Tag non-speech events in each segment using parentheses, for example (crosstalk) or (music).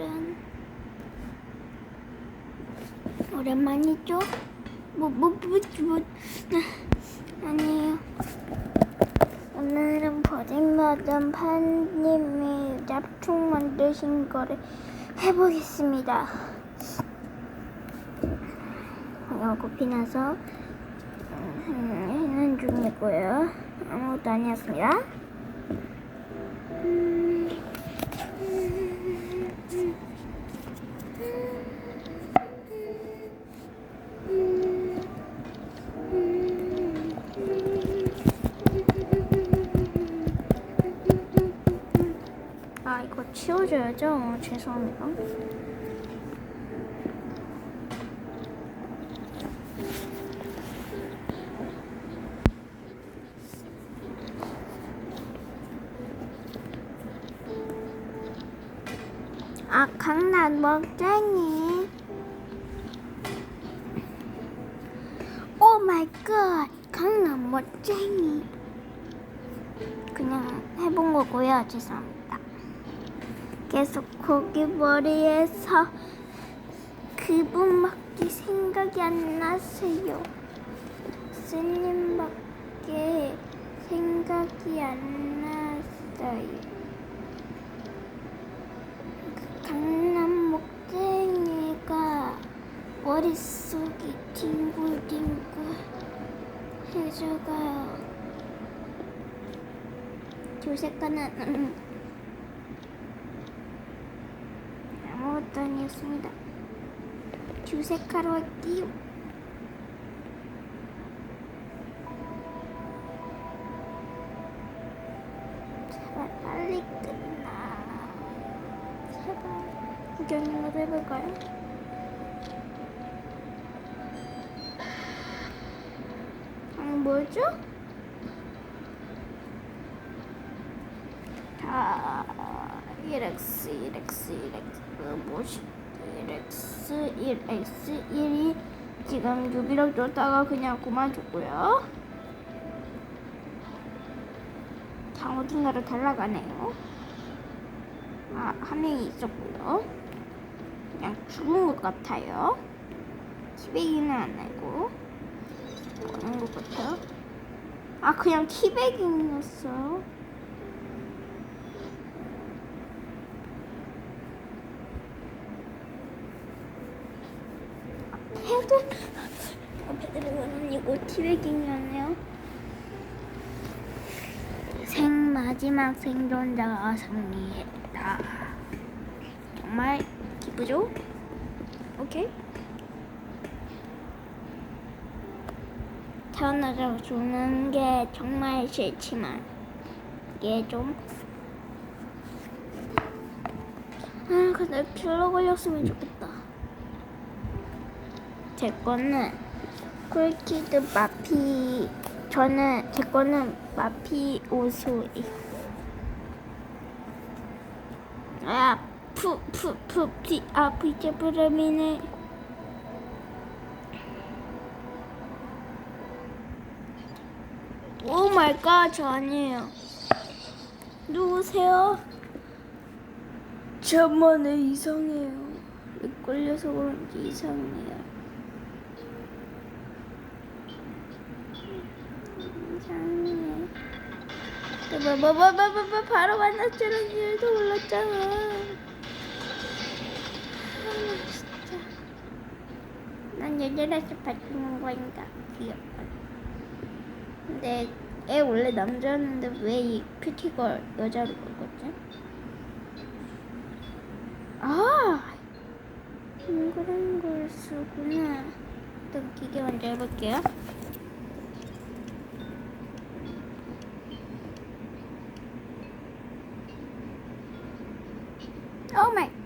오늘은 오랜만이죠? 뭐, 뭐, 뭐, 뭐, (laughs) 아니에요. 오늘은 버진마전 판님이 짭충 만드신 거를 해보겠습니다. 어, 고피 나서 음, 하는 중이고요. 아무것도 아니었습니다. 치워줘야죠. 죄송합니다. 아 강남 먹자니. 오 마이 갓 강남 멋쟁이. 그냥 해본 거고요. 죄송합니다. 계속 고기 머리에서 그분밖에 생각이 안 나세요. 스님밖에 생각이 안 났어요. 그 강남 목쟁이가 머릿속이 뒹굴뒹굴 해져가요. 조색가는 아니었습니다. 주색하러 할게요. 제발 빨리 끝나. 제발 구경이라도 해볼까요? 아, 뭐죠? 자, 이렉스, 이렉스, 이렉스, 뭐지? 이렉스, 이렉스, 1이 지금 유비력 줬다가 그냥 그만뒀고요. 자, 어딘가로 달라가네요. 아, 한 명이 있었고요. 그냥 죽은 것 같아요. 티베기는 안 나고. 뭐는 것 같아요. 아, 그냥 티베기였어요. 해도 배드로는 이거 티베깅이었네요. 생 마지막 생존자가 승리했다. 정말 기쁘죠? 오케이. 태어나서 죽는 게 정말 싫지만 이게 좀 아, 근데 필러 걸렸으면 좋겠다. 제 거는 쿨키드 마피 저는 제 거는 마피 오소이. 아 푸푸푸피 아프이제 브라미네. 오 마이 갓저 아니에요. 누구세요? 저만의 이상해요. 렉 걸려서 그런지 이상해요 이상해. 뭐뭐뭐뭐뭐 바로 만났잖아. 일도 몰랐잖아. 아, 진짜. 난 여자라서 바꾸는 거니까 귀엽다. 근데 애 원래 남자였는데 왜 이 큐티걸 여자로 바꿨지? 아, 그런 걸 쓰구나. 일단 기계 먼저 해볼게요. Oh my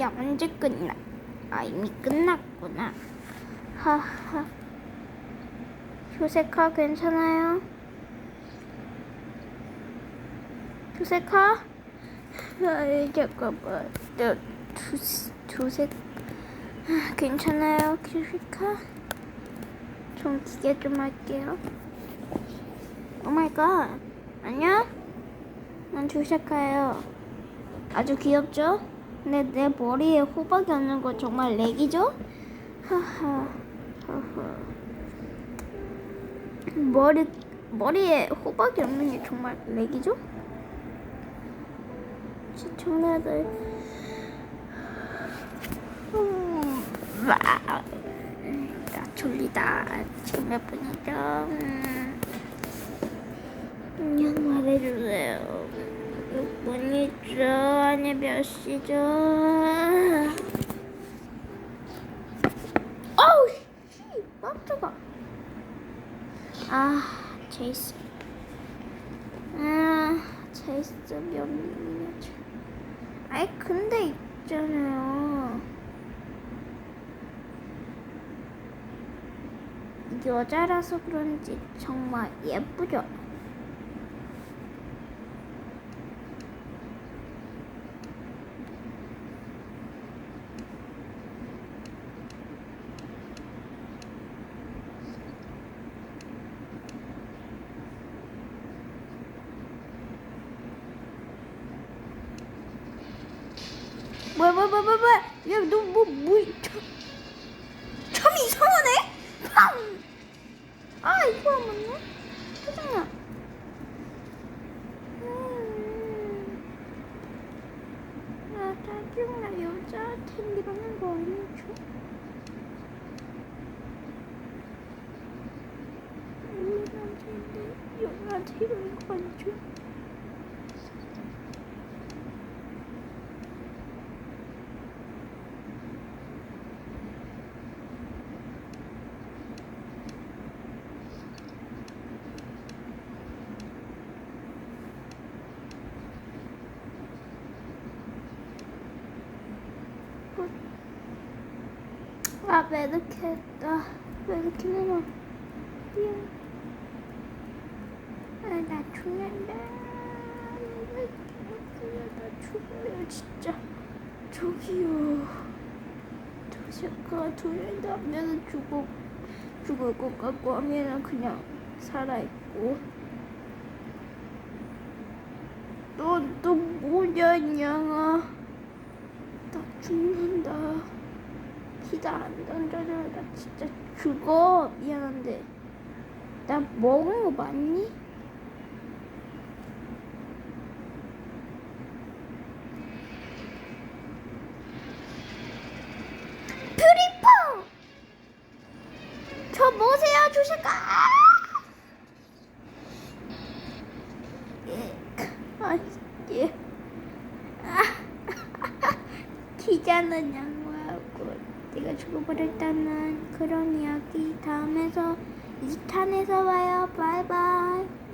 이게 언제 끝나? 아 이미 끝났구나. 하하. 조세카 괜찮아요? 조세카? 아 잠깐만. 저 조, 조세 아, 괜찮아요, 조세카? 좀 기계 좀 할게요. 오 마이 갓. 안녕? 난 조세카예요. 아주 귀엽죠? 근데 내 머리에 호박이 없는 거 정말 렉이죠? 하하. 머리, 머리에 호박이 없는 게 정말 렉이죠? 시청자들. 음, 와. 나 졸리다. 지금 몇 분이죠? 음. 안녕 말해주세요. 몇 분이죠? 아니 몇 시죠? 어우 씨, 깜짝아. 아, 제이스. 아, 제이스 몇 분이죠? 아이 근데 있잖아요. 여자라서 그런지 정말 예쁘죠? 뭐야 뭐야 뭐야 뭐야 야너뭐뭐 참, 참 이상하네. 팡! 아 이거 안 맞네 짜증나 음. 아 짜증나. 여자한테 이러는 거 우리 남자인데 여자한테 이러는 거 아니죠 아 매듭했다. 매듭했나? 미안 아나 죽는다. 나 죽어요 진짜. 저기요. 도시가 둘 남자는 죽어 죽을 것 같고 하면은 그냥 살아있고. 넌또 뭐냐 냥아 나 죽는다 기다 안 던져줘 나 진짜 죽어. 미안한데. 나 먹은 거 맞니? 퓨리퍼! 저 뭐세요? 주실까? 아, 예. 아, (laughs) 기자는 양 내가 죽어버렸다는 그런 이야기 다음에서 2탄에서 봐요. 바이바이.